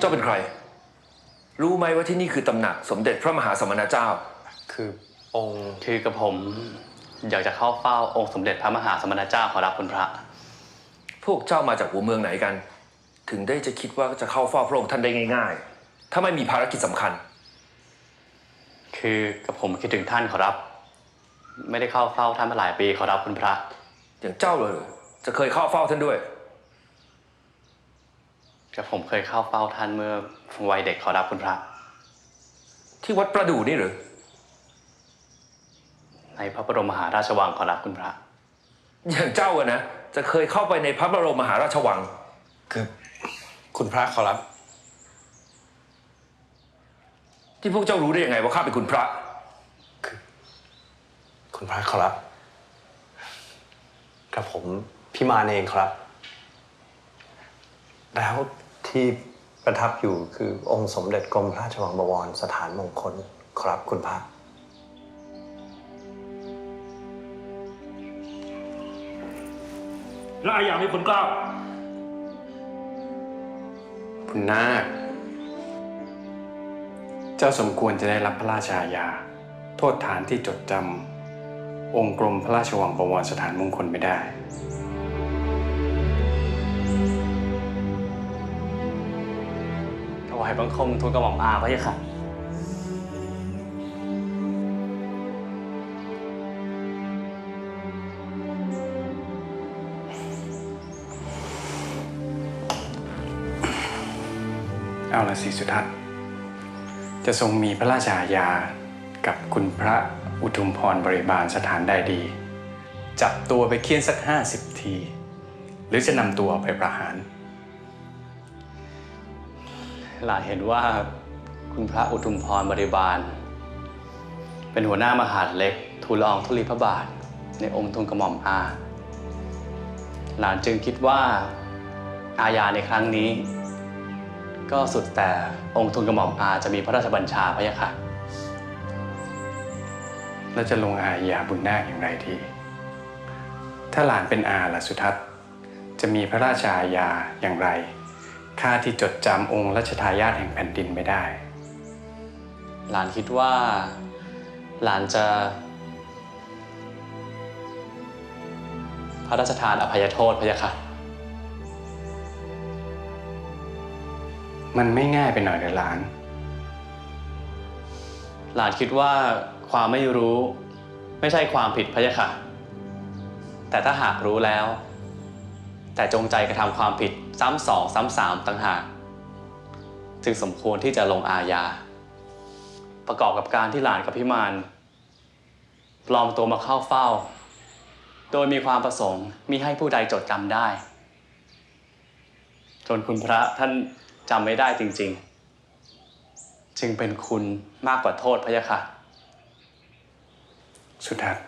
เจ้าเป็นใคร รู้ไหมว่าที่นี่คือตำหนักสมเด็จพระมหาสมณเจ้า คือองค์คือกับผม อยากจะเข้าเฝ้าองค์สมเด็จพระมหาสมณเจ้าขอรับคุณพระ พวกเจ้ามาจากหัวเมืองไหนกัน ถึงได้จะคิดว่าจะเข้าเฝ้าพระองค์ท่านได้ง่าย ๆ ถ้าไม่มีภารกิจสำคัญ คือกับผมคิดถึงท่านขอรับ ไม่ได้เข้าเฝ้าท่านมาหลายปีขอรับคุณพระ อย่างเจ้าเลย จะเคยเข้าเฝ้าท่านด้วย กับผมเคยเข้าเฝ้าท่านเมื่อวัยเด็กขอรับคุณพระ ที่วัดประดู่นี่หรือในพระบรมมหาราชวังขอรับคุณพระ อย่างเจ้าอะนะจะเคยเข้าไปในพระบรมมหาราชวัง คือคุณพระขอรับ ที่พวกเจ้ารู้ได้ยังไงว่าข้าเป็นคุณพระ คุณพระขอรับกับผมพี่มานเองครับ แล้วที่ประทับอยู่คือองค์สมเด็จกรมราชวังบวรสถานมงคลครับคุณพระและอาญาไม่พ้นเกล้าคุณนาคเจ้าสมควรจะได้รับพระราชาญา โทษฐานที่จดจำ องค์กรมพระราชวังประวรสถานมงคลไม่ได้ ถวายบังคมทูลกระหม่อมอาพระยะค่ะ เอาละสิสุทัศน์ จะทรงมีพระราชาญากับคุณพระ อุทุมพรบริบาลสถานใดดี จับตัวไปเคี่ยนสักห้าสิบที หรือจะนำตัวไปประหาร หลานเห็นว่าคุณพระอุทุมพรบริบาล เป็นหัวหน้ามหาดเล็กทูลละอองธุลีพระบาท ในองค์ทูลกระหม่อมอา หลานจึงคิดว่าอาญาในครั้งนี้ ก็สุดแต่องค์ทูลกระหม่อมอาจะมีพระราชบัญชาพะยะค่ะ แล้วจะลงอาญาบุญนาคอย่างไรดีถ้าหลานเป็นอาล่ะสุทัศน์จะมีพระราชอาญาอย่างไรข้าที่จดจำองค์รัชทายาทแห่งแผ่นดินไม่ได้ หลานคิดว่า หลานจะ พระราชทานอภัยโทษพระยะค่ะมันไม่ง่ายไปหน่อยเลยหลาน หลานคิดว่า ความไม่รู้ ไม่ใช่ความผิดพะยะค่ะ แต่ถ้าหากรู้แล้ว แต่จงใจกระทำความผิดซ้ำสองซ้ำสามต่างหากจึงสมควรที่จะลงอาญา ประกอบกับการที่หลานกับพิมานปลอมตัวมาเข้าเฝ้า โดยมีความประสงค์มิให้ผู้ใดจดจำได้ จนคุณพระท่านจำไม่ได้จริง ๆ จึงเป็นคุณมากกว่าโทษพะยะค่ะ สุทัศน์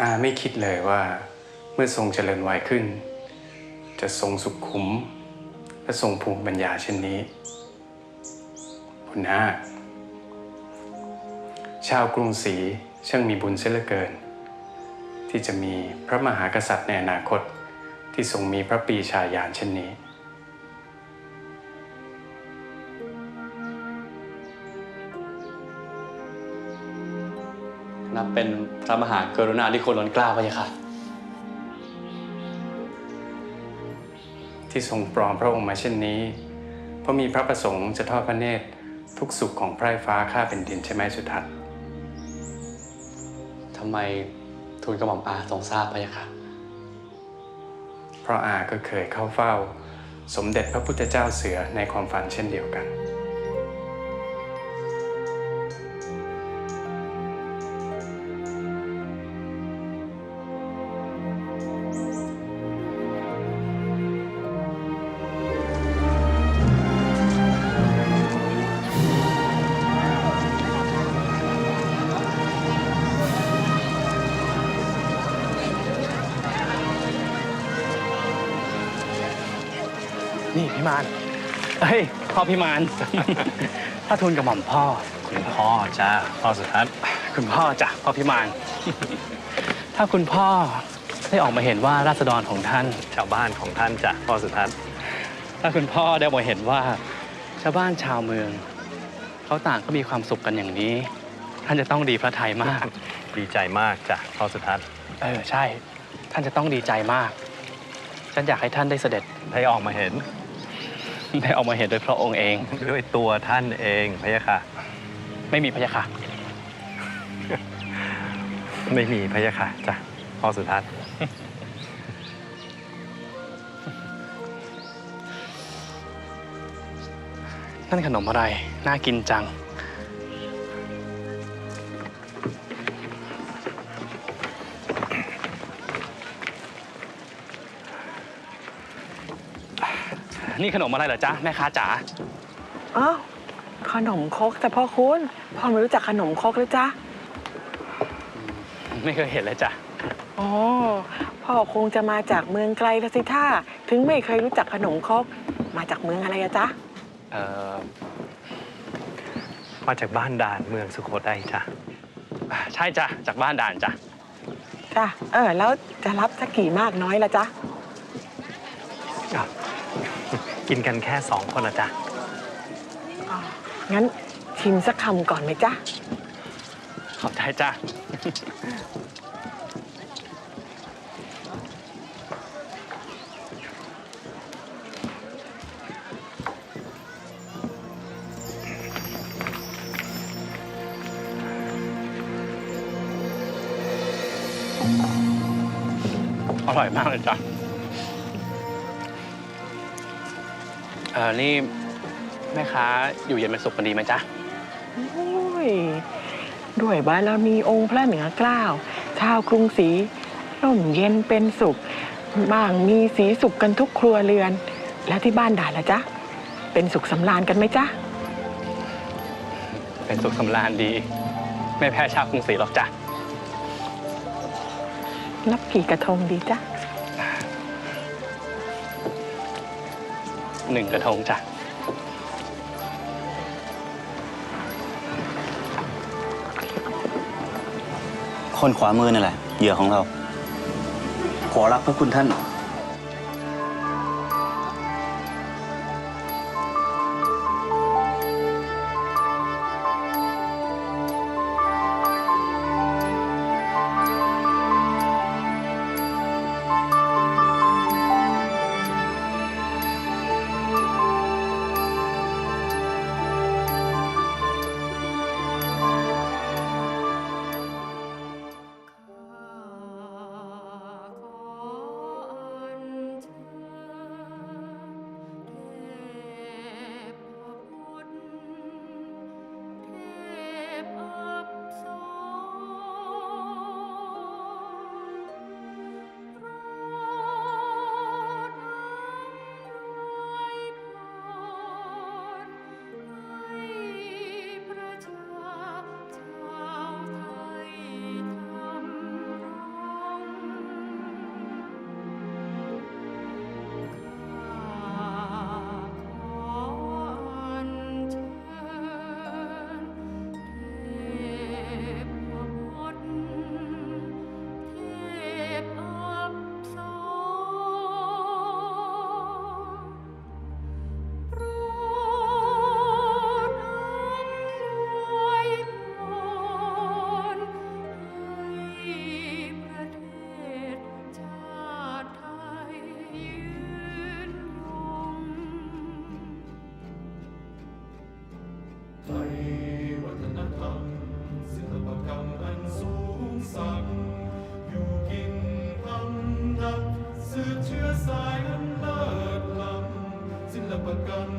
อาไม่คิดเลยว่าเมื่อทรงเจริญวัยขึ้น จะทรงสุขขุม และทรงภูมิปัญญาเช่นนี้ คุณนาคชาวกรุงศรีช่างมีบุญเสียเหลือเกิน ที่จะมีพระมหากษัตริย์ในอนาคตที่ทรงมีพระปีชาญาณเช่นนี้ นับเป็นพระมหากรุณาธิคุณล้นเกล้าพะยะค่ะ ที่ทรงปลอมพระองค์มาเช่นนี้ เพราะมีพระประสงค์จะทอดพระเนตรทุกสุขของไพร่ฟ้าข้าเป็นดินใช่ไหมสุทัศน์ทำไมทูลกระหม่อมอาทรงทราบพะยะค่ะ เพราะอาก็เคยเข้าเฝ้า สมเด็จพระพุทธเจ้าเสือในความฝันเช่นเดียวกัน นี่พี่มานเฮ้ยพ่อพิมาน ถ้าทูลกระหม่อมพ่อ คุณพ่อจ้าพ่อสุทัศน์คุณพ่อจ้ะพ่อพิมาน ถ้าคุณพ่อได้ออกมาเห็นว่าราษฎรของท่านชาวบ้านของท่านจ้ะพ่อสุทัศน์ถ้าคุณพ่อได้ออกมาเห็นว่า ชาวบ้านชาวเมือง เขาต่างก็มีความสุขกันอย่างนี้ ท่านจะต้องดีพระทัยมาก ดีใจมากจ้ะพ่อสุทัศน์เออใช่ ท่านจะต้องดีใจมาก ฉันอยากให้ท่านได้เสด็จได้ออกมาเห็น ได้ออกมาเห็นโดยพระองค์เอง ด้วยตัวท่านเองพะยะค่ะ ไม่มีพระยาค่ะ ไม่มีพะยะค่ะจ้ะพ่อสุทัศน์ นั่นขนมอะไร น่ากินจัง นี่ขนมอะไรเหรอจ๊ะแม่ค้าจ๋าอ้าวขนมครกแต่พ่อคุณพ่อไม่รู้จักขนมครกเลยจ้ะไม่เคยเห็นเลยจ้ะอ๋อพ่อคงจะมาจากเมืองไกลละสิท่าถึงไม่เคยรู้จักขนมครกมาจากเมืองอะไรอะจ๊ะเอ่อมาจากบ้านด่านเมืองสุโขทัยจ้ะใช่จ้ะจากบ้านด่านจ้ะจ้ะเออแล้วจะรับสักกี่มากน้อยละจ๊ะอะ กินกันแค่สองคนนะจ๊ะอ๋องั้นชิมสักคำก่อนไหมจ๊ะ ขอบใจจ้ะ อร่อยมากเลยจ้ะ ออนี่แม่ค้าอยู่เย็นเป็นสุขกันดีไหมจ๊ะ โอ้ยด้วยบารมีองค์พระเหนือเกล้าชาวกรุงศรีร่มเย็นเป็นสุข บ้างมีสีสุขกันทุกครัวเรือน แล้วที่บ้านด่านละจ๊ะ เป็นสุขสำราญกันไหมจ๊ะ เป็นสุขสำราญดี ไม่แพ้ชาวกรุงศรีหรอกจ้ะ นับกี่กระทงดีจ๊ะ หนึ่งกระทงจ้ะคนขวามือนั่นแหละเหยื่อของเรา ขอรับพระคุณท่าน สูงสักอยู่กินพำนักสืบเชื้อสายอันเลิศล้ำศิลปกรรมสูงส่ง